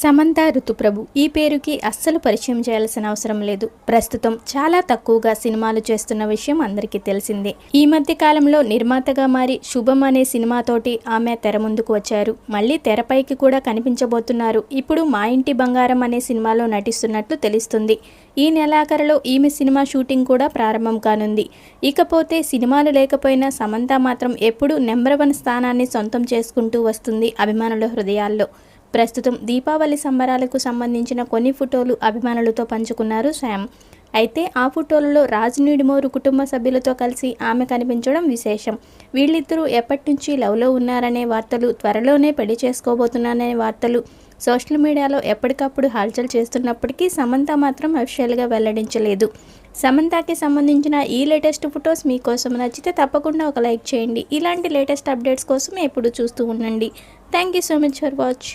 సమంత ఋతుప్రభు ఈ పేరుకి అస్సలు పరిచయం చేయాల్సిన అవసరం లేదు. ప్రస్తుతం చాలా తక్కువగా సినిమాలు చేస్తున్న విషయం అందరికీ తెలిసిందే. ఈ మధ్య కాలంలో నిర్మాతగా మారి శుభం అనే సినిమాతోటి ఆమె తెర ముందుకు వచ్చారు. మళ్ళీ తెరపైకి కూడా కనిపించబోతున్నారు. ఇప్పుడు మా ఇంటి బంగారం అనే సినిమాలో నటిస్తున్నట్లు తెలుస్తుంది. ఈ నెలాఖరులో ఈమె సినిమా షూటింగ్ కూడా ప్రారంభం కానుంది. ఇకపోతే సినిమాలు లేకపోయినా సమంత మాత్రం ఎప్పుడూ నెంబర్ వన్ స్థానాన్ని సొంతం చేసుకుంటూ వస్తుంది అభిమానుల హృదయాల్లో. ప్రస్తుతం దీపావళి సంబరాలకు సంబంధించిన కొన్ని ఫోటోలు అభిమానులతో పంచుకున్నారు శామ్ అయితే ఆ ఫోటోలలో రాజ్ నీడిమోరు కుటుంబ సభ్యులతో కలిసి ఆమె కనిపించడం విశేషం. వీళ్ళిద్దరూ ఎప్పటి నుంచి లవ్లో ఉన్నారనే వార్తలు త్వరలోనే పెళ్ళి చేసుకోబోతున్నారనే వార్తలు సోషల్ మీడియాలో ఎప్పటికప్పుడు హల్చల్ చేస్తున్నప్పటికీ సమంత మాత్రం అఫిషియల్గా వెల్లడించలేదు. సమంతకి సంబంధించిన ఈ లేటెస్ట్ ఫొటోస్ మీకోసం నచ్చితే తప్పకుండా ఒక లైక్ చేయండి. ఇలాంటి లేటెస్ట్ అప్డేట్స్ కోసం ఎప్పుడు చూస్తూ ఉండండి. Thank you so much for watch.